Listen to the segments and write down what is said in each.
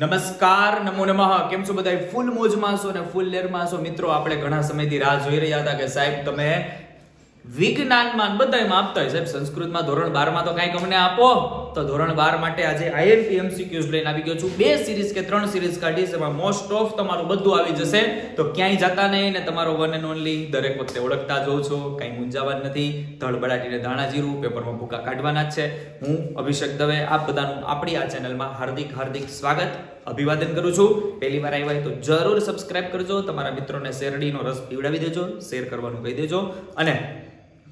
નમસ્કાર, નમો નમઃ. કેમ છો બધા ફૂલ મોજમાં છો અને ફૂલ લેરમાં છો? મિત્રો, આપણે ઘણા સમયથી રાહ જોઈ રહ્યા હતા કે સાહેબ, તમે વિજ્ઞાનમાં ને બધાયમાં આપતા હોય. સાહેબ, સંસ્કૃતમાં ધોરણ 12 માં તો કાંઈક અમને આપો. તો ધોરણ 12 માટે આજે આઈએમપી એમસીક્યુઝ લઈને આવી ગયો છું. બે સિરીઝ કે ત્રણ સિરીઝ કાઢી છે, એમાં મોસ્ટ ઓફ તમારું બધું આવી જશે. તો ક્યાંય જતા નહીં ને તમારો વન એન્ડ ઓનલી દરેક વખતે ઓળખતા જોઉં છો. કાંઈ મૂંઝાવાનું નથી. ધડબડાટીને દાણા જીરું, પેપરમાં ભૂકા કાઢવાના જ છે. હું અભિષેક દવે, આપ બધાનું આપણી આ ચેનલમાં હાર્દિક હાર્દિક સ્વાગત, અભિવાદન કરું છું. પહેલી વાર આવ્યા હોય તો જરૂર સબસ્ક્રાઇબ કરજો. તમારા મિત્રોને શેરડીનો રસ પીવડાવી દેજો, શેર કરવાનું કહી દેજો. અને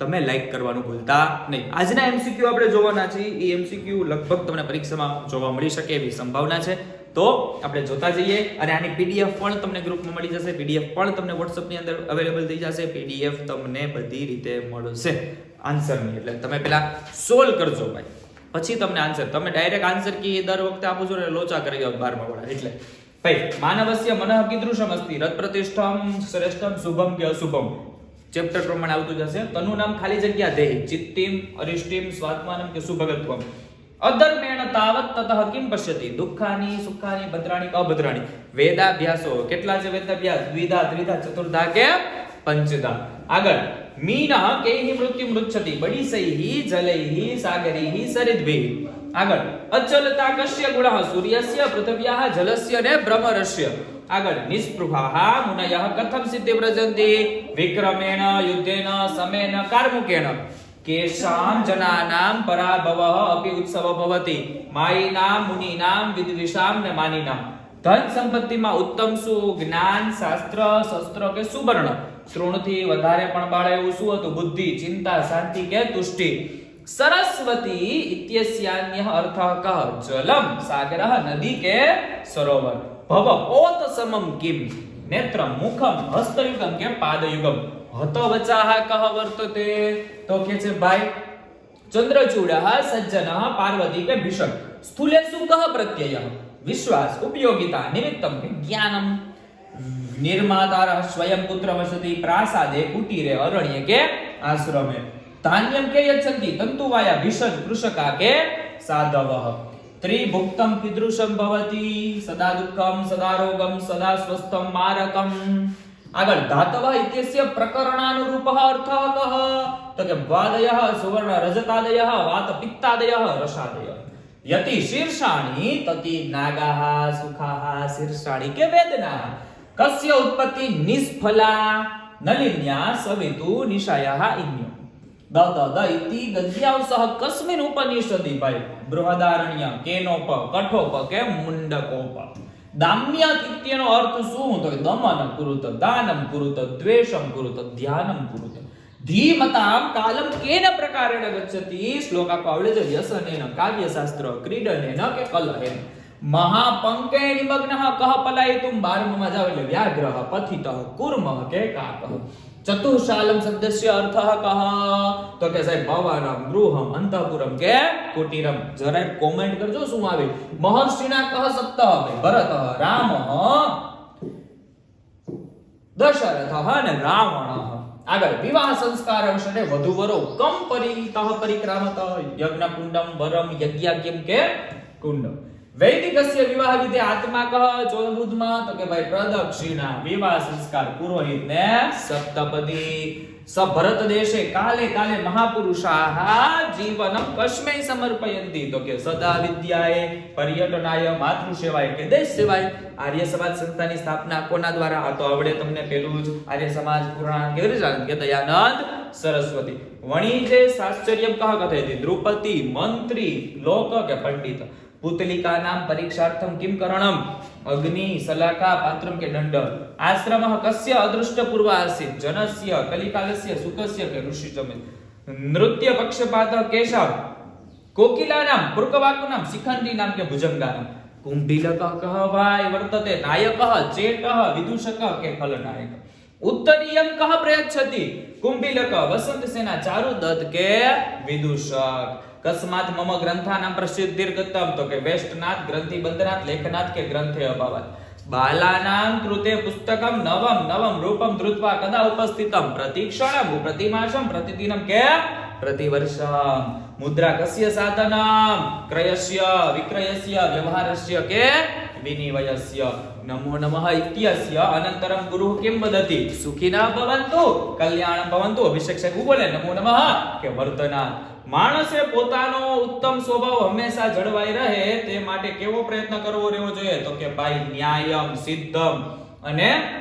તમે લાઈક કરવાનું ભૂલતા નહીં. આજના એમસીક્યુ આપણે જોવાના છીએ. એ એમસીક્યુ લગભગ તમને પરીક્ષામાં જોવા મળી શકે એવી સંભાવના છે. તો આપણે જોતા જઈએ અને આની પીડીએફ પણ તમને ગ્રુપમાં મળી જશે. પીડીએફ પણ તમને વોટ્સઅપની અંદર અવેલેબલ થઈ જશે. પીડીએફ તમને બધી રીતે મળશે. આન્સરની એટલે તમે પેલા સોલ્વ કરજો ભાઈ. પછી તમને આન્સર તમે ડાયરેક્ટ આન્સર કી દર વખતે આપો છો ને લોચા કરી જાવ બારમા વાળા. એટલે ભાઈ, માનવસ્ય મનઃ કીદૃશમ અસ્તિ રત પ્રતિષ્ઠમ શ્રેષ્ઠમ શુભમ કે અશુભમ? ચેપ્ટર પ્રમાણે આવતું જશે તનુ નામ ખાલી જગ્યા દેહ ચિત્તિમ, અરિષ્ટિમ, સ્વાત્માનમ કે સુભગત્વમ અધર્મેણ તાવત તતઃ કિમ પશ્યતિ? દુઃખાની, સુખાની, ભદ્રાણી અભદ્રાણી? વેદાભ્યાસો. કેટલા છે વેદાભ્યાસ? દ્વિધા, ત્રિધા, ચતુર્ધા કે પંચધા? આગળ. મીન કેહી મૃત્યુ મૃચ્છતિ. બડીસૈહિ, જલૈહિ, સાગરીહિ સરિદ્ભિ આગળ. અચલતા કશ્ય ગુણઃ? સૂર્યસ્ય, પૃથવ્યાઃ, જલસ્ય ને ભ્રમરસ્ય આગળ નિષ્પ્રભાહા મુનયઃ કથમ સિદ્ધિ વ્રજંતિ, વિક્રમેણ યુદ્ધેન સમેન કાર્મુકેણ. કેશામ જનાનામ પરાભવઃ અપि ઉત્સવ ભવતિ, માયિનામ, મુનિનામ વિદ્વિષામ ને માનિનામ. ધન સંપત્તિમાં ઉત્તમ શું જ્ઞાન, શાસ્ત્ર, શસ્ત્ર કે સુવર્ણ. ત્રણથી વધારે પણ બાળે એવું શું હતું? બુદ્ધિ, ચિંતા, શાંતિ કે તુષ્ટિ. સરસ્વતી ઇત્યસ્યાન્ય અર્થ કહ જલમ, સાગરઃ નદી કે સરોવર. ભવ ઓત સમમ કિમ? નેત્ર મુખમ, હસ્તયુગમ કે પાદયુગમ. હત વચાહ, કહ વર્તતે? તો કે છે, ભાઈ ચંદ્રચૂડ સજ્જન પાર્વતી કે ભીષણ. સ્થૂલેષુ કહ પ્રત્યય? વિશ્વાસ, ઉપયોગિતા, નિમિત્તમ કે જ્ઞાનમ? નિર્માતાર સ્વયં પુત્ર વસતિ, પ્રાસાદે કુટીરે, અરણ્ય કે આશ્રમે. ધાન્યમ કે યચ્છંતિ, તંતુવાયા ભીષજ કૃષકા કે સાધવઃ. ત્રિભુક્તમ કીદૃશમ ભવતિ સદા દુઃખમ સદા રોગમ સદા સ્વસ્થમ મારકમ આગળ ધાતવા ઇત્યસ્ય પ્રકરણાનુરૂપઃ અર્થઃ તો કે વાદયઃ સુવર્ણ રજતાદયઃ વાત પિત્તાદયઃ રસાદયઃ યતિ શીર્ષાણી તતિ નાગાહ સુખાહ શીર્ષાણી કે વેદના કસ્ય ઉત્પત્તિ નિષ્ફલા નલિન્યા સવિતુ નિશાયાઃ ઇન્યો દ દ દ ઇતિ ગદ્યાંસઃ કસ્મિન ઉપનિષદિ ભાઈ. બૃહદારણ્ય, કેનોપ, કઠોપ કે મુંડકોપ. દામ્યાત ઇત્યનો અર્થ શું? તો દમન કુરુત, દાનમ કુરુત, દ્વેષમ કુરુત, ધ્યાનમ કુરુત. ધીમતામ કાલમ કેન પ્રકારેણ ગચ્છતિ? શ્લોક આખો આવડે છે. વ્યસનેન કાવ્યશાસ્ત્ર, ક્રીડનેન કે કલહેન? મહાપંકે નિમગ્નઃ કહ પલાયિતુમ બારમમાં જાવ એટલે વ્યાગ્રહ પથિતઃ, કુર્મ કે કાકઃ. ચતુશાલમ શબ્દસ્ય અર્થ કહ. તો કે સાહેબ, ભવનમ, ગૃહમ, અંતઃપુરમ કે કુટીરમ. જરાય કોમેન્ટ કરજો શું આવે. મહર્ષિના કહ સપ્ત ભરત, રામ, દશરથ અને રાવણ. આગળ, વિવાહ સંસ્કાર અવસરે વધુવરો કમ પરિતઃ પરિક્રામત યજ્ઞ કુંડમ વરમ યજ્ઞાગ્યમ કે કુંડમ. વૈદિકસ્ય વિવાહ વિધે આત્મા કહ ચોદુદમાં તો કે ભાઈ પ્રદક્ષિણા, વિવાહ સંસ્કાર પુરોહિત ને સપ્તપદી. સભરત દેશે કાલે કાલે મહાપુરુષાઃ જીવનમ કસ્મૈ સમર્પયંતિ. તો કે સદા વિદ્યાએ પર્યટનાય માતૃ સેવાય કે દેશ સેવાય આર્ય સમાજ સંસ્થાની સ્થાપના કોના દ્વારા? આ તો આવડે તમને પેલું જ આર્ય સમાજ પુરાણ કેવી રીતે કે દયાનંદ સરસ્વતી. વણિજે સાશ્ચર્યમ કહ કથયતિ દ્રુપતિ મંત્રી, લોક કે પંડિત. પુતલિકાનામ પરીક્ષાર્થમ કિમ કરણમ? અગ્નિ, સલાકા, પાત્રમ કે દંડ? આશ્રમઃ કસ્ય અદૃષ્ટ પૂર્વ આસીત જનસ્ય, કલિકાલસ્ય સુખસ્ય કે ઋષિચમ? નૃત્ય પક્ષપાત કેશવ? કોકિલાનામ, પુર્કવાકુનામ, શિખંડીનામ કે ભુજંગાનામ? કુંભીલક કહવાય વર્તતે, નાયકઃ ચેટઃ વિદુષક કે ખલનાયક? ઉત્તરીયમ કહ પ્રયચ્છતિ? કુંભીલક, વસંત સેના, ચારુદત્ત કે વિદુષક? કસ્માત મમ ગ્રંથાનામ પ્રસિદ્ધિર્ગતમ તો કે વેષ્ટનાથ, ગ્રંથિ બંધનાથ લેખનાથ કે ગ્રંથે અભાવત. બાલાનામ કૃતે પુસ્તકમ નવમ નવમ રૂપમ ધૃત્વા કદા ઉપસ્થિતમ? પ્રતિક્ષણમ પ્રતિમાસમ પ્રતિદિનમ કે પ્રતિવર્ષમ? મુદ્રા કસ્ય સાધનમ, ક્રયસ્ય, વિક્રયસ્ય, વ્યવહારસ્ય કે વિનિવયસ્ય નમો નમઃ ઇત્યસ્ય. અનંતરમ ગુરુ કેમ વદતિ? સુખિના ભવંતુ, કલ્યાણ ભવંતુ. અભિષેક સાહેબ બોલે? નમો નમઃ. કે વર્તના માણસે પોતાનો ઉત્તમ સ્વભાવ હંમેશા જળવાઈ રહે, તે માટે કેવો પ્રયત્ન કરવો રહેવો જોઈએ? તો કે ભાઈ ન્યાયમ સિદ્ધમ. અને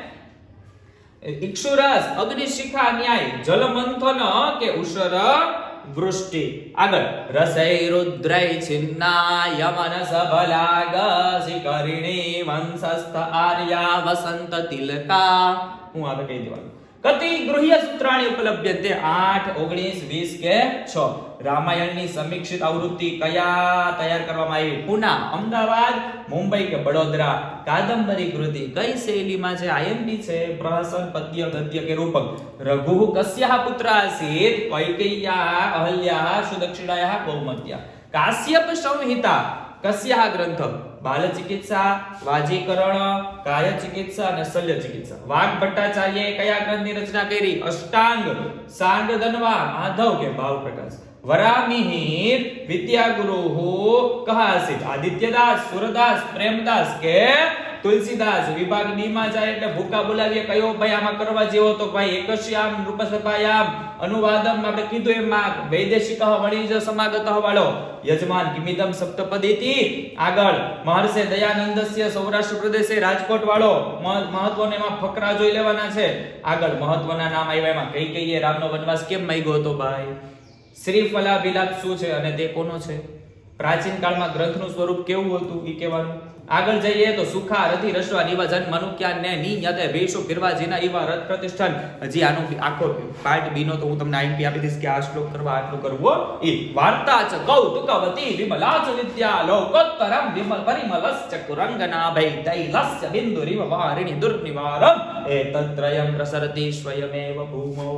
ઇક્ષુરસ અગ્નિશિખા ન્યાય, જલમંથન કે ઉષર વૃષ્ટિ આગળ રસૈ રુદ્રૈ છિન્ના યમન સબલાગ શિકરિણી વંશસ્થ આર્યા વસંત તિલકા હું આગળ કહી દેવાનું કતિ ગૃહ્ય સૂત્રાણી ઉપલબ્ધ્યતે? 8 19 20 કે 6 રામાયણની સમીક્ષિત આવૃત્તિ કયા તૈયાર કરવામાં આવી? પુના, અમદાવાદ, મુંબઈ કે વડોદરા? કાદંબરી કૃતિ કઈ શૈલીમાં છે? આઈએમપી છે? પ્રહસન, પદ્ય, ગદ્ય કે રૂપક? રઘુ, કસ્યા, પુત્ર આસીત કૈકેય્યા, અહલ્યા, સુદક્ષિણાયા, કૌમત્યા? કાશ્યપ સંહિતા, કસ્યા ગ્રંથ બાલ ચિકિત્સા વાજીકરણ કાય ચિકિત્સા અને શલ્ય ચિકિત્સા વાઘ ભટ્ટાચાર્યએ કયા ગ્રંથની રચના કરી? અષ્ટાંગ, સાંગ ધનવા માધવ કે ભાવ પ્રકાશ વરામિહિર વિદ્યાગુરુ કહાસિત, આદિત્યદાસ, સુરદાસ, પ્રેમદાસ કે તુલસીદાસ વિભાગ ડી માં જાય એટલે ભૂકા બોલાવીએ, કયો ભાઈ આમાં કરવા જેવો તો ભાઈ એકશ્યામ નૃપસપાયામ અનુવાદમ, આપણે કીધું એમાં વૈદેશિક વણિજ સમાગત વાળો યજમાન કિમિતમ સપ્તપદીતિ. આગળ મહર્ષિ દયાનંદસ્ય સૌરાષ્ટ્ર પ્રદેશે રાજકોટ વાળો. મહ- મહત્વનો એમાં ફકરા જોઈ લેવાના છે. આગળ મહત્વના નામ આવ્યા એમાં. કઈ કઈએ? રામનો વનવાસ કેમ માંગ્યો હતો ભાઈ? શ્રીફલા વિલાપ શું છે અને તે કોનો છે? પ્રાચીન કાળમાં ગ્રંથનું સ્વરૂપ કેવું હતું એ કહેવાનું? આગળ જઈએ તો સુખા રતિ રસવા નિવા મનુક્યા ને ની યતે ભેષો ફિરવાજીના ઈવા રથ પ્રતિષ્ઠાન. હજી આનો આખો પાર્ટ બી નો તો હું તમને આઈપી આપી દઈશ કે આ શ્લોક કરવા આટલું કરવું એ વાર્તા ચ કૌતુકવતી વિમલા ચ વિદ્યા લોકોત્તરમ વિમલ પરિમલસ ચ કુરંગના ભૈ તૈલસ્ય બિંદુરિવ વારિણી દુર્નિવારમ. એ તત્રયમ પ્રસરતિ સ્વયમેવ ભૂમૌ.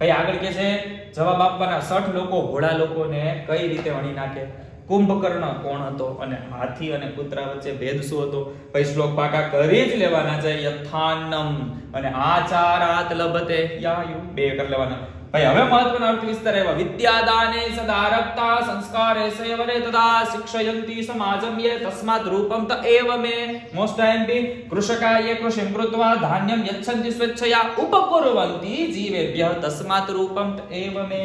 ભાઈ આગળ કે છે? જવાબ આપવાના 60 લોકો ઘોડા લોકોને કઈ રીતે વણી નાખે? કુંભકર્ણ કોણ હતો અને હાથી અને કૂતરા વચ્ચે ભેદ શું હતો? પછી શ્લોક પાકા કરી જ લેવાના છે યથાનમ અને આચારાત લભતે યાયુ. બે કરી લેવાના. ભાઈ, હવે મહત્વનો અર્થ વિસ્તાર એવા વિદ્યાદાને સદારક્તા સંસ્કારે સેવને તદા શિક્ષયંતિ સમાજમ તસ્માત રૂપમ ત એવ મે મોસ્ટ આઈએમપી કૃષકાય કૃષિમ કૃત્વા ધાન્યમ યચ્છન્તિ સ્વેચ્છયા. ઉપકુર્વંતિ જીવેભ્યઃ તસ્માત રૂપમ ત એવ મે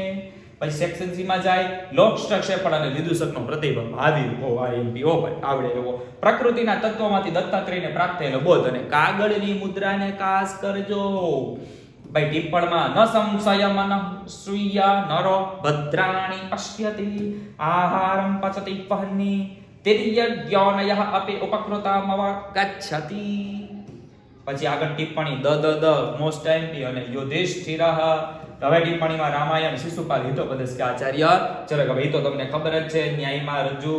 પછી સેક્શન સી માં જાય, લોક પ્રક્ષેપણ અને વિદુષકનો પ્રતિબંધ આવી ઓ આઈએમપી ઓ ભાઈ આવડે એવો. પ્રકૃતિના તત્વોમાંથી દત્તાત્રેયને પ્રાપ્ત થયેલો બોધ અને કાગળની મુદ્રાને કાસ કરજો. ભાઈ, ટિપ્પણમાં, ન સંશયમ ન સુયા નરો ભદ્રાણી પશ્યતિ, આહારમ પચતિ પહની તિર્યજ્ઞોનયઃ અપે ઉપકૃતામવ ગચ્છતિ પછી આગળ ટિપ્પણી, દ દ દ મોસ્ટ આઈએમપી અને યુધિષ્ઠિરઃ. હવે ટિપ્પણીમાં રામાયણ, શિશુપાલ હિતોપદેશ કે આચાર્ય. ચલો હવે તો તમને ખબર જ છે, ન્યાયમાં રજુ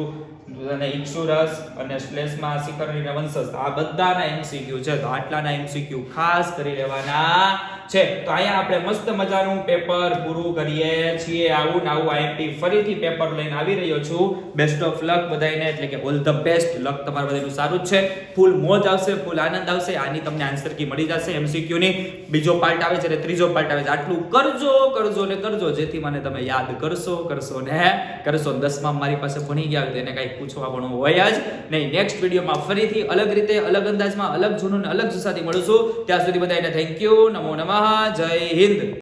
અને ઇક્ષુરસ અને શ્લેષમાં શિખરની વંશસ્થ આ બધાના એમસીક્યુ છે. તો આટલાના એમસીક્યુ ખાસ કરી લેવાના છે. તો અહીંયા આપણે મસ્ત મજાનું પેપર પૂરું કરીએ છીએ. આવું આવું આઈએમપી ફરીથી પેપર લઈને આવી રહ્યો છું. બેસ્ટ ઓફ લક બધાને એટલે કે ઓલ ધ બેસ્ટ લક તમારા બધાનું સારું જ છે. ફૂલ મોજ આવશે, ફૂલ આનંદ આવશે. આની તમને આન્સર કી મળી જશે MCQ ની. બીજો પાર્ટ આવે છે અને ત્રીજો પાર્ટ આવે છે. આટલું કરજો કરજો ને કરજો. જેથી મને તમે યાદ કરશો કરશો ને, કરશો. દસમા મારી પાસે ભણી ગયા તો એને પણ હોય જ નહીં નેક્સ્ટ વિડીયોમાં ફરીથી અલગ રીતે, અલગ અંદાજમાં, અલગ જૂનું ને અલગ જુસાથી મળું ત્યાં સુધી બધાને થેન્ક યુ નમો નમઃ. જય હિન્દ.